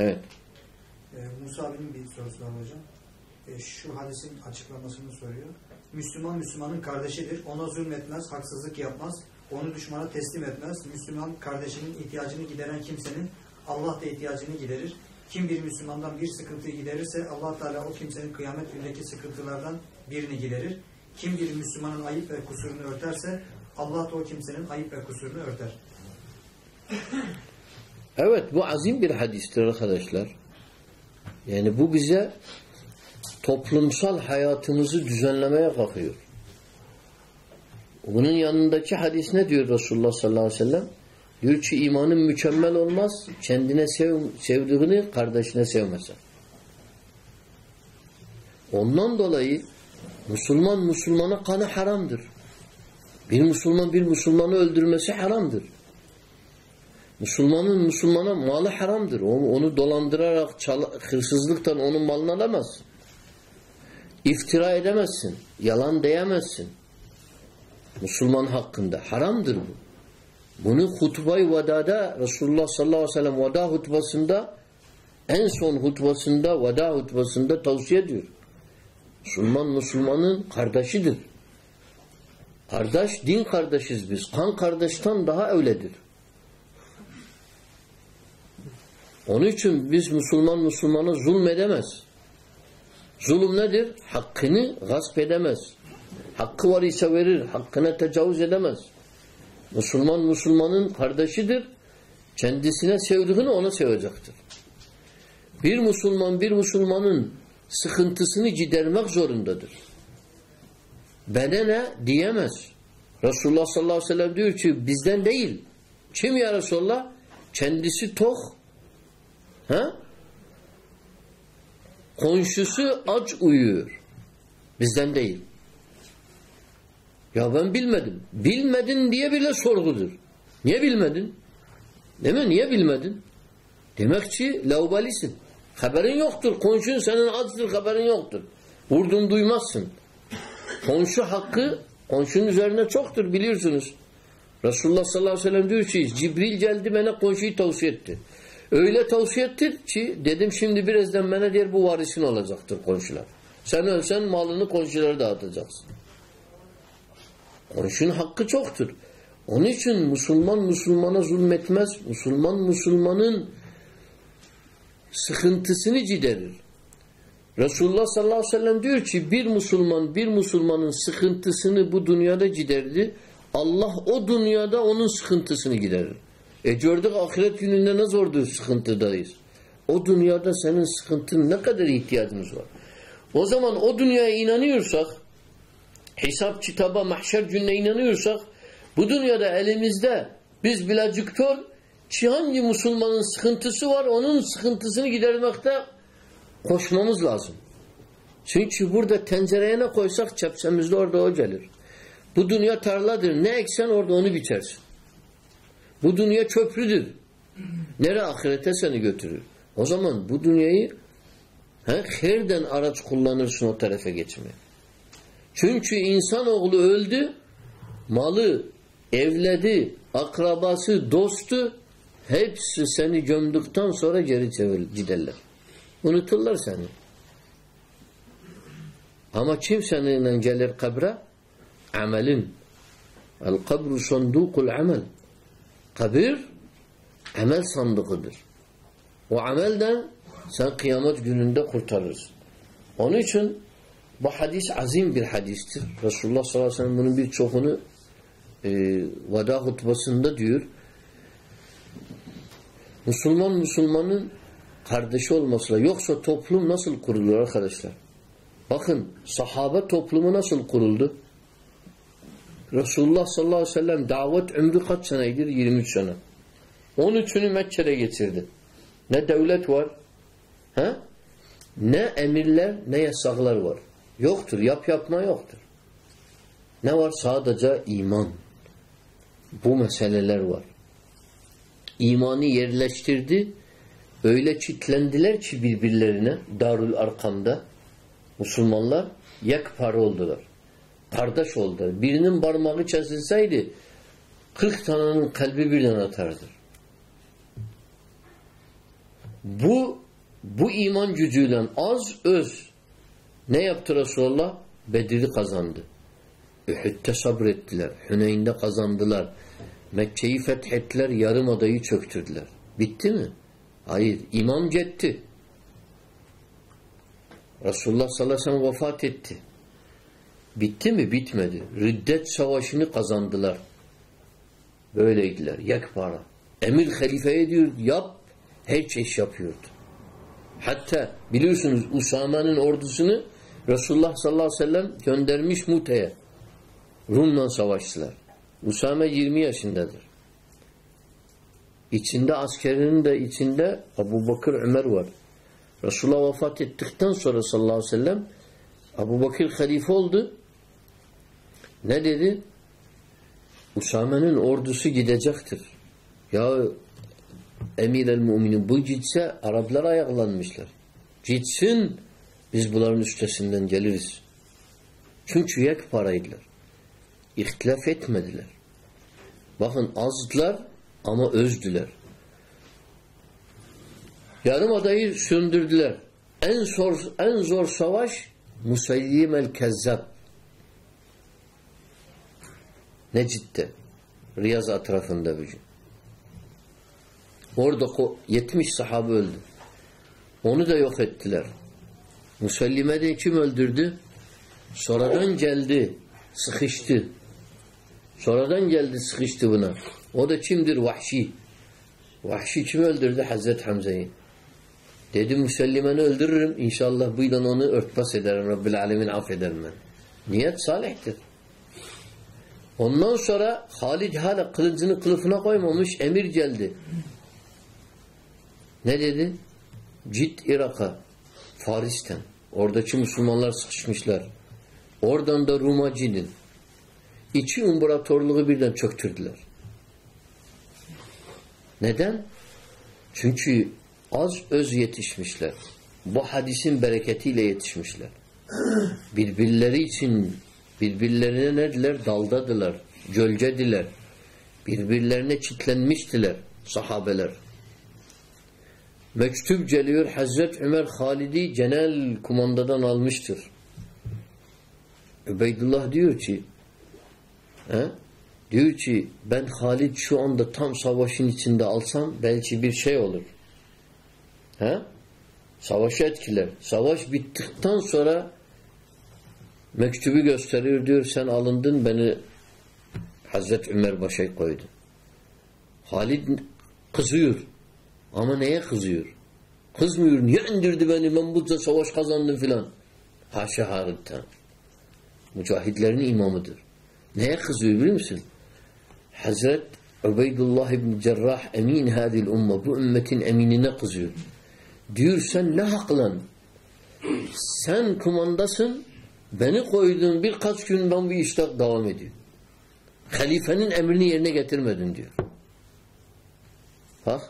Evet. Ee, Musa abinin bir sorusu var hocam. Ee, şu hadisin açıklamasını soruyor. Müslüman Müslümanın kardeşidir. Ona zulmetmez, haksızlık yapmaz. Onu düşmana teslim etmez. Müslüman kardeşinin ihtiyacını gideren kimsenin Allah da ihtiyacını giderir. Kim bir Müslümandan bir sıkıntıyı giderirse Allah Teala o kimsenin kıyamet günündeki sıkıntılardan birini giderir. Kim bir Müslümanın ayıp ve kusurunu örterse Allah da o kimsenin ayıp ve kusurunu örter. Evet bu azim bir hadistir arkadaşlar. Yani bu bize toplumsal hayatımızı düzenlemeye kalkıyor. Bunun yanındaki hadis ne diyor Resulullah sallallahu aleyhi ve sellem? Diyor ki imanın mükemmel olmaz. Kendine sev, sevdiğini kardeşine sevmesen. Ondan dolayı Müslüman Müslümana kanı haramdır. Bir Müslüman bir Müslümanı öldürmesi haramdır. Müslümanın Müslümana malı haramdır. Onu, onu dolandırarak çal, hırsızlıktan onun malını alamazsın. İftira edemezsin. Yalan diyemezsin. Müslüman hakkında. Haramdır bu. Bunu hutbay vadada Resulullah sallallahu aleyhi ve sellem vada hutbasında en son hutbasında vada hutbasında tavsiye ediyor. Müslüman Müslümanın kardeşidir. Kardeş, din kardeşiz biz. Kan kardeşten daha öyledir. Onun için biz Müslüman Müslümana zulmedemez. Zulüm nedir? Hakkını gasp edemez. Hakkı var ise verir. Hakkına tecavüz edemez. Müslüman Müslümanın kardeşidir. Kendisine sevdiğini ona sevecektir. Bir Müslüman bir Müslümanın sıkıntısını gidermek zorundadır. Bedene diyemez. Resulullah sallallahu aleyhi ve sellem diyor ki bizden değil. Kim ya Resulullah? Kendisi tok. Ha? Komşusu aç uyuyor. Bizden değil. Ya ben bilmedim. Bilmedin diye bile sorgudur. Niye bilmedin? Değil mi? Niye bilmedin? Demek ki laubalisin. Haberin yoktur. Komşun senin açtır haberin yoktur. Vurdun duymazsın. Komşu hakkı komşunun üzerine çoktur biliyorsunuz. Resulullah sallallahu aleyhi ve sellem diyor ki Cibril geldi bana komşuyu tavsiye etti. Öyle tavsiye etti ki dedim şimdi birazdan bana diğer bu varisin olacaktır komşular. Sen ölsen malını komşulara dağıtacaksın. Komşunun hakkı çoktur. Onun için Müslüman Müslümana zulmetmez. Müslüman Müslümanın sıkıntısını giderir. Resulullah sallallahu aleyhi ve sellem diyor ki bir Müslüman bir Müslümanın sıkıntısını bu dünyada giderdi. Allah o dünyada onun sıkıntısını giderir. E gördük ahiret gününde ne zordur sıkıntıdayız. O dünyada senin sıkıntın ne kadar ihtiyacımız var. O zaman o dünyaya inanıyorsak hesap kitaba mahşer gününe inanıyorsak bu dünyada elimizde biz bileciktor ki hangi Müslümanın sıkıntısı var onun sıkıntısını gidermekte koşmamız lazım. Çünkü burada tencereye ne koysak çepsemizde orada o gelir. Bu dünya tarladır. Ne eksen orada onu biçersin. Bu dünya köprüdür. Nere ahirete seni götürür. O zaman bu dünyayı he, herden araç kullanırsın o tarafa geçmeye. Çünkü insanoğlu öldü, malı, evledi, akrabası, dostu hepsi seni gömdükten sonra geri çevir, giderler. Unuturlar seni. Ama kim seninle gelir kabre? Amelin. El kabru sandukul amel. Kabir amel sandıkıdır. O amelden sen kıyamet gününde kurtarırsın. Onun için bu hadis azim bir hadistir. Resulullah sallallahu aleyhi ve sellem bunun birçokunu e, vada hutbasında diyor. Müslüman Müslümanın kardeşi olmasıyla yoksa toplum nasıl kurulur arkadaşlar? Bakın sahabe toplumu nasıl kuruldu? Resulullah sallallahu aleyhi ve sellem davet ömrü kaç senedir? 23 sene. 13'ünü Mekke'de getirdi. Ne devlet var, he? ne emirler, ne yasaklar var. Yoktur. Yap yapma yoktur. Ne var? Sadece iman. Bu meseleler var. İmanı yerleştirdi. Öyle çitlendiler ki birbirlerine Darül Arkam'da Müslümanlar yekpare oldular. Kardeş oldular. Birinin parmağı kesilseydi 40 tanenin kalbi birden atardı. Bu bu iman gücüyle az öz ne yaptı Resulullah? Bedir'i kazandı. Uhud'de sabrettiler. Hüneyn'de kazandılar. Mekke'yi fethettiler. Yarım adayı çöktürdüler. Bitti mi? Hayır. İman gitti. Resulullah sallallahu aleyhi ve sellem vefat etti. Bitti mi? Bitmedi. Riddet savaşını kazandılar. Böyleydiler. Yekpara. Emir halifeye diyor yap. Her şey yapıyordu. Hatta biliyorsunuz Usame'nin ordusunu Resulullah sallallahu aleyhi ve sellem göndermiş Mute'ye. Rum'la savaştılar. Usame 20 yaşındadır. İçinde askerinin de içinde Abu Bakır Ömer var. Resulullah vefat ettikten sonra sallallahu aleyhi ve sellem Abu Bakır halife oldu. Ne dedi? Usame'nin ordusu gidecektir. Ya emir el müminin bu gitse Araplar ayaklanmışlar. Gitsin biz bunların üstesinden geliriz. Çünkü yek paraydılar. İhtilaf etmediler. Bakın azdılar ama özdüler. Yarım adayı söndürdüler. En zor en zor savaş Musayyim el-Kezzab. Necid'de. Riyaz etrafında bir gün. Orada 70 sahabe öldü. Onu da yok ettiler. Musallime de kim öldürdü? Sonradan geldi. Sıkıştı. Sonradan geldi sıkıştı buna. O da kimdir? Vahşi. Vahşi kim öldürdü? Hazreti Hamza'yı. Dedi Müsellimen'i öldürürüm. İnşallah bu yılan onu örtbas ederim. Rabbil Alemin affederim ben. Niyet salihtir. Ondan sonra Halid hala kılıcını kılıfına koymamış. Emir geldi. Ne dedi? Cid Irak'a. Faris'ten. Oradaki Müslümanlar sıkışmışlar. Oradan da Rum'a cidin. İki imparatorluğu birden çöktürdüler. Neden? Çünkü az öz yetişmişler. Bu hadisin bereketiyle yetişmişler. Birbirleri için birbirlerine nediler? Daldadılar. Gölgediler. Birbirlerine çitlenmiştiler sahabeler. Mektup geliyor Hazret Ömer Halid'i genel kumandadan almıştır. Übeydullah diyor ki he? diyor ki ben Halid şu anda tam savaşın içinde alsam belki bir şey olur. He? Savaşı etkiler. Savaş bittikten sonra mektubu gösteriyor diyor sen alındın beni Hazret Ömer başa koydu. Halid kızıyor. Ama neye kızıyor? Kızmıyor. Niye indirdi beni? Ben burada savaş kazandım filan. Haşa Halid'den. Mücahitlerin imamıdır. Neye kızıyor biliyor musun? Hazret Ubeydullah ibn Cerrah emin hadil umma. Bu ümmetin eminine kızıyor. Diyor sen ne haklan? Sen kumandasın. Beni koydun birkaç gün ben bu işte devam ediyor. Halifenin emrini yerine getirmedin diyor. Bak.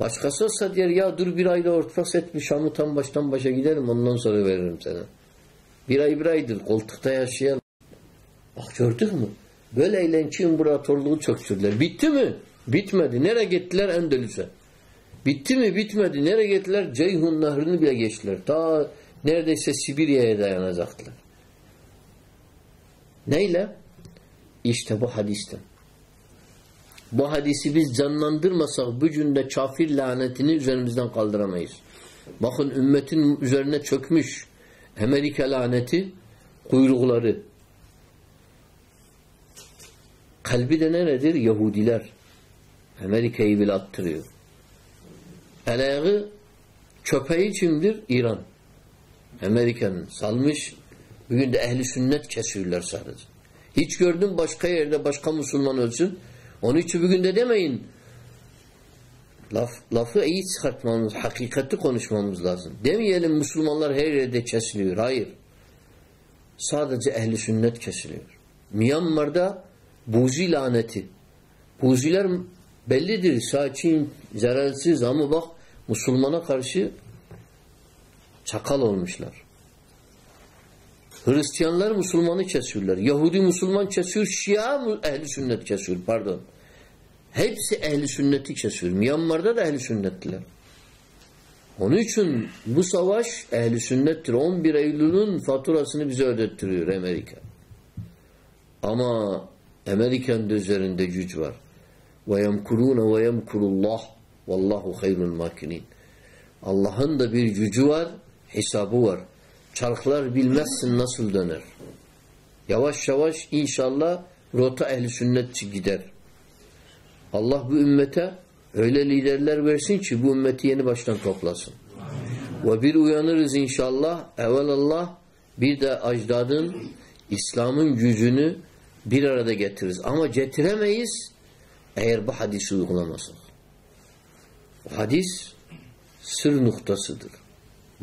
Başkası olsa diyor ya dur bir ayda ortak et bir Şam'ı tam baştan başa giderim ondan sonra veririm sana. Bir ay bir aydır koltukta yaşayan. Bak gördük mü? Böyleyle ki imparatorluğu çöktürdüler. Bitti mi? Bitmedi. Nereye gittiler? Endülüs'e. Bitti mi? Bitmedi. Nereye gittiler? Ceyhun Nahri'ni bile geçtiler. Ta neredeyse Sibirya'ya dayanacaktılar. Neyle? İşte bu hadisten. Bu hadisi biz canlandırmasak bu günde kafir lanetini üzerimizden kaldıramayız. Bakın ümmetin üzerine çökmüş Amerika laneti kuyrukları. Kalbi de neredir? Yahudiler. Amerika'yı bile attırıyor. Ayağı köpeği kimdir? İran. Amerika'nın salmış. Bugün de ehli sünnet kesiyorlar sadece. Hiç gördün başka yerde başka Müslüman ölsün. Onun için bugün de demeyin. Laf, lafı iyi çıkartmamız, hakikati konuşmamız lazım. Demeyelim Müslümanlar her yerde kesiliyor. Hayır. Sadece ehli sünnet kesiliyor. Myanmar'da buzi laneti. Buziler bellidir. Sakin, zararsız ama bak Müslümana karşı çakal olmuşlar. Hristiyanlar Müslümanı kesiyorlar. Yahudi Müslüman kesiyor. Şia ehli sünnet kesiyor. Pardon. Hepsi ehli sünneti kesiyor. Myanmar'da da ehli sünnettiler. Onun için bu savaş ehli sünnettir. 11 Eylül'ün faturasını bize ödettiriyor Amerika. Ama Amerika'nın üzerinde güç var. Ve yemkurune ve yemkurullah vallahu hayrul makinin. Allah'ın da bir gücü var, hesabı var. Çarklar bilmezsin nasıl döner. Yavaş yavaş inşallah rota ehli sünnetçi gider. Allah bu ümmete öyle liderler versin ki bu ümmeti yeni baştan toplasın. Ve bir uyanırız inşallah evvelallah bir de acdadın İslam'ın gücünü bir arada getiririz. Ama getiremeyiz eğer bu hadisi uygulamazsak. Bu hadis sır noktasıdır.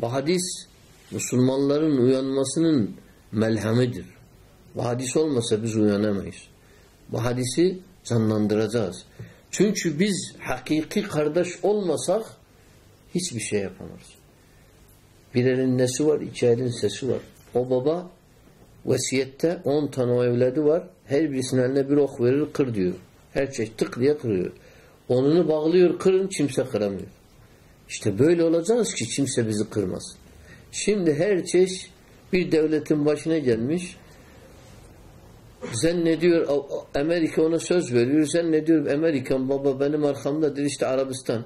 Bu hadis Müslümanların uyanmasının melhemidir. Bu hadis olmasa biz uyanamayız. Bu hadisi canlandıracağız. Çünkü biz hakiki kardeş olmasak hiçbir şey yapamayız. Bir elin nesi var, iki elin sesi var. O baba vasiyette on tane o evladı var. Her birisinin eline bir ok verir, kır diyor. Her şey tık diye kırıyor. Onunu bağlıyor, kırın, kimse kıramıyor. İşte böyle olacağız ki kimse bizi kırmaz. Şimdi her çeşit bir devletin başına gelmiş. Zannediyor Amerika ona söz veriyor. Zannediyor Amerikan baba benim arkamdadır işte Arabistan.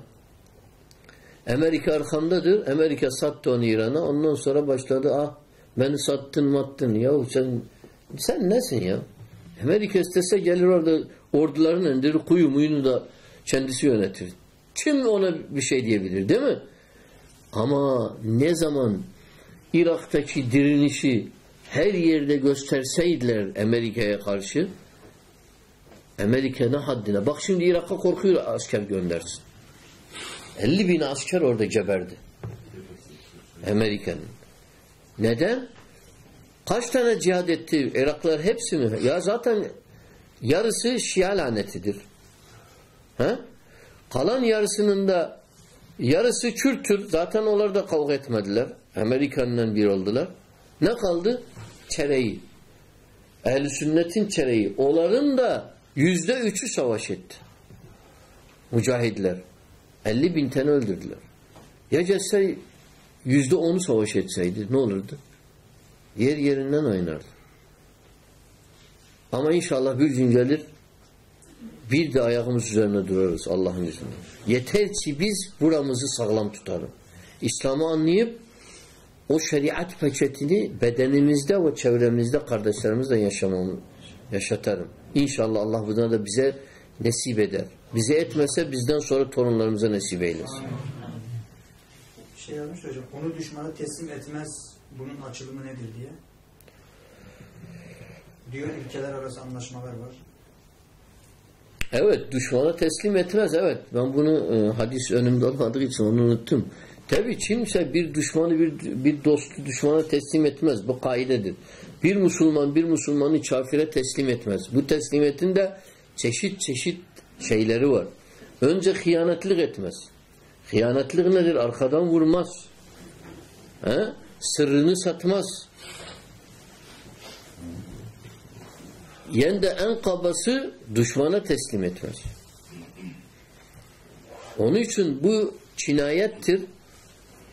Amerika arkamdadır. Amerika sattı onu İran'a. Ondan sonra başladı ah beni sattın mattın. Ya sen sen nesin ya? Amerika istese gelir orada orduların önünde kuyu muyunu da kendisi yönetir. Kim ona bir şey diyebilir değil mi? Ama ne zaman Irak'taki direnişi her yerde gösterseydiler Amerika'ya karşı Amerika ne haddine. Bak şimdi Irak'a korkuyor asker göndersin. 50 bin asker orada geberdi. Amerika'nın. Neden? Kaç tane cihad etti Iraklar hepsi mi? Ya zaten yarısı Şia lanetidir. He? Kalan yarısının da yarısı Kürttür. Zaten onlar da kavga etmediler. Amerikan'la bir oldular. Ne kaldı? Çereği. Ehl-i sünnetin çereği. Onların da yüzde üçü savaş etti. Mücahidler. 50 bin tane öldürdüler. Ya gelse yüzde onu savaş etseydi ne olurdu? Yer yerinden oynardı. Ama inşallah bir gün gelir bir de ayağımız üzerine durarız Allah'ın izniyle. Yeter ki biz buramızı sağlam tutalım. İslam'ı anlayıp o şeriat peçetini bedenimizde ve çevremizde kardeşlerimizle yaşamamı yaşatarım. İnşallah Allah buna da bize nasip eder. Bize etmese bizden sonra torunlarımıza nasip eylesin. Şey yazmış hocam, onu düşmana teslim etmez bunun açılımı nedir diye. Diyor ülkeler arası anlaşmalar var. Evet, düşmana teslim etmez. Evet, ben bunu e, hadis önümde olmadığı için onu unuttum. Tabi kimse bir düşmanı bir, bir dostu düşmana teslim etmez. Bu kaidedir. Bir Müslüman bir Müslümanı kafire teslim etmez. Bu teslimiyetin de çeşit çeşit şeyleri var. Önce hıyanetlik etmez. Hıyanetlik nedir? Arkadan vurmaz. He? Sırrını satmaz. Yen de en kabası düşmana teslim etmez. Onun için bu cinayettir.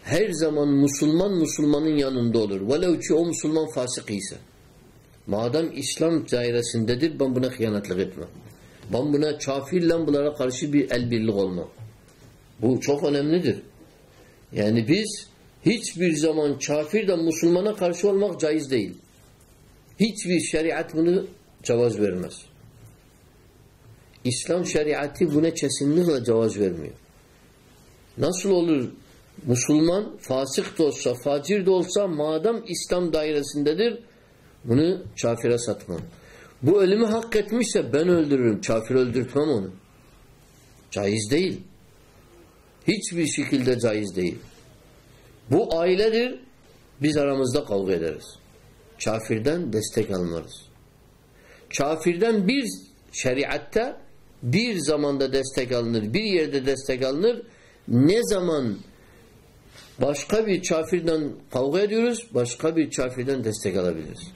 Her zaman Müslüman Müslümanın yanında olur. Velev ki o Müslüman fasık ise. Madem İslam dairesindedir ben buna hıyanetlik etmem. Ben buna kafirle bunlara karşı bir el birlik olmam. Bu çok önemlidir. Yani biz hiçbir zaman kafirden Müslümana karşı olmak caiz değil. Hiçbir şeriat bunu cevaz vermez. İslam şeriatı buna kesinlikle cevaz vermiyor. Nasıl olur Müslüman fasık da olsa, facir de olsa madem İslam dairesindedir bunu kafire satmam. Bu ölümü hak etmişse ben öldürürüm. Kafir öldürtmem onu. Caiz değil. Hiçbir şekilde caiz değil. Bu ailedir. Biz aramızda kavga ederiz. Kafirden destek almarız. Kafirden bir şeriatta bir zamanda destek alınır, bir yerde destek alınır. Ne zaman başka bir kafirden kavga ediyoruz, başka bir kafirden destek alabiliriz.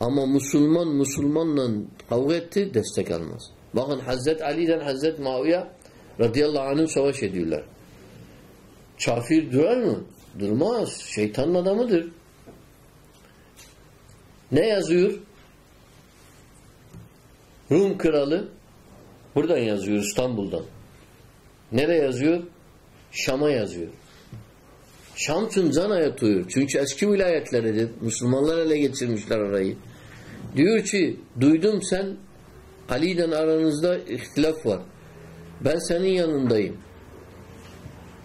Ama Müslüman Müslümanla kavga etti, destek almaz. Bakın Hazret Ali'den Hazret Muaviye radıyallahu anh'ın savaş ediyorlar. Kafir durar mı? Durmaz. Şeytanın adamıdır. Ne yazıyor? Rum kralı buradan yazıyor İstanbul'dan. Nereye yazıyor? Şam'a yazıyor. Şam can ayatıyor. Çünkü eski vilayetleridir. Müslümanlar ele geçirmişler orayı. Diyor ki duydum sen Ali'den aranızda ihtilaf var. Ben senin yanındayım.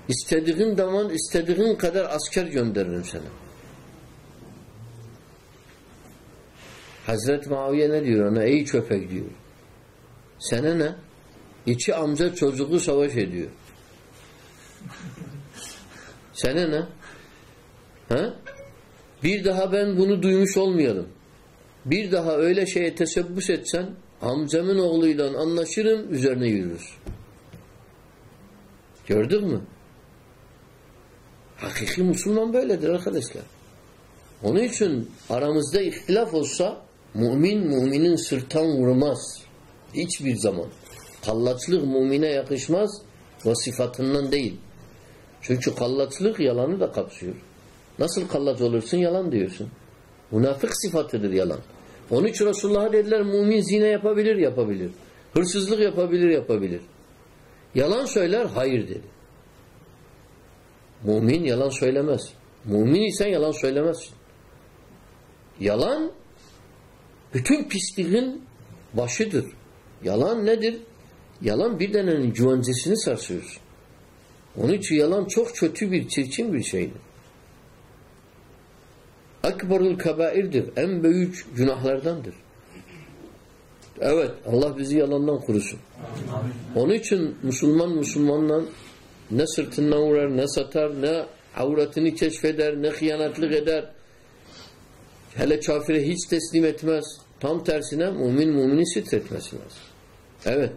İstediğin zaman istediğin kadar asker gönderirim sana. Hazreti Muaviye ne diyor ona? Ey köpek diyor. Sana ne? İki amca çocuğu savaş ediyor. Sana ne? Ha? Bir daha ben bunu duymuş olmayalım. Bir daha öyle şeye tesebbüs etsen amcamın oğluyla anlaşırım üzerine yürürüz. Gördün mü? Hakiki Müslüman böyledir arkadaşlar. Onun için aramızda ihtilaf olsa mümin müminin sırttan vurmaz. Hiçbir zaman. Kallaçlık mümine yakışmaz ve sıfatından değil. Çünkü kallaçlık yalanı da kapsıyor. Nasıl kallaç olursun yalan diyorsun. Münafık sıfatıdır yalan. Onun için Resulullah'a dediler mümin zine yapabilir yapabilir. Hırsızlık yapabilir yapabilir. Yalan söyler hayır dedi. Mümin yalan söylemez. Mümin isen yalan söylemezsin. Yalan bütün pisliğin başıdır. Yalan nedir? Yalan bir denenin güvencesini sarsıyorsun. Onun için yalan çok kötü bir, çirkin bir şeydir. Akbarul kabairdir. En büyük günahlardandır. Evet. Allah bizi yalandan kurusun. Onun için Müslüman Müslümanla ne sırtından vurar, ne satar, ne avratını keşfeder, ne hıyanatlık eder. Hele kafire hiç teslim etmez. Tam tersine mümin mümini sitretmesi lazım. Evet.